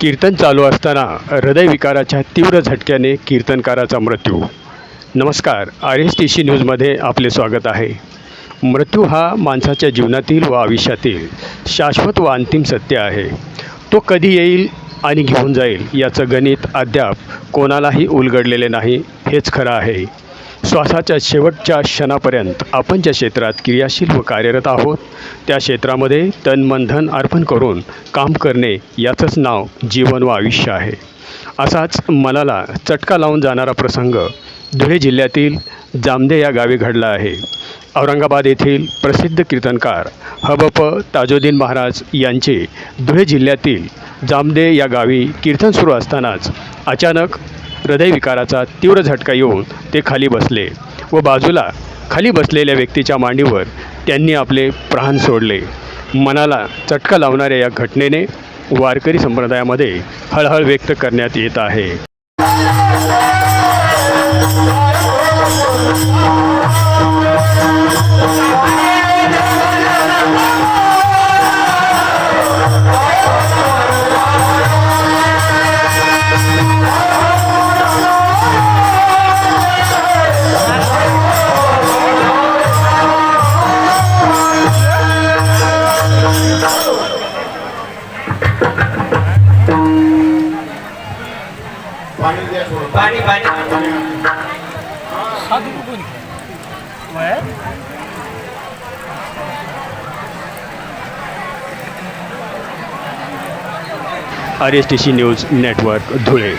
कीर्तन चालू असताना हृदयविकाराच्या तीव्र झटक्याने कीर्तनकाराचा मृत्यू. नमस्कार आर एस टी सी न्यूजमध्ये आपले स्वागत आहे. मृत्यू हा माणसाच्या जीवनातील व आयुष्यातील शाश्वत व अंतिम सत्य आहे. तो कधी येईल आणि घेऊन जाईल याचं गणित अद्याप कोणालाही उलगडलेले नाही हेच खरं आहे. श्वासाच्या शेवटच्या क्षणापर्यंत आपण ज्या क्षेत्रात क्रियाशील व कार्यरत आहोत त्या क्षेत्रामध्ये तन मन धन अर्पण करून काम करणे याचंच नाव जीवन व आयुष्य आहे. असाच मनाला चटका लावून जाणारा प्रसंग धुळे जिल्ह्यातील जामदे या गावी घडला आहे. औरंगाबाद येथील प्रसिद्ध कीर्तनकार हबप ताजुद्दीन महाराज यांचे धुळे जिल्ह्यातील जामदे या गावी कीर्तन सुरू असतानाच अचानक हृदयविकाराचा तीव्र झटका येऊन ते खाली बसले व बाजूला खाली बसलेल्या व्यक्तीच्या मांडीवर त्यांनी आपले प्राण सोडले. मनाला चटका लावणाऱ्या या घटनेने वारकरी संप्रदायामध्ये हळहळ व्यक्त करण्यात येत आहे. पाणी पाणी R S T C news network Dhule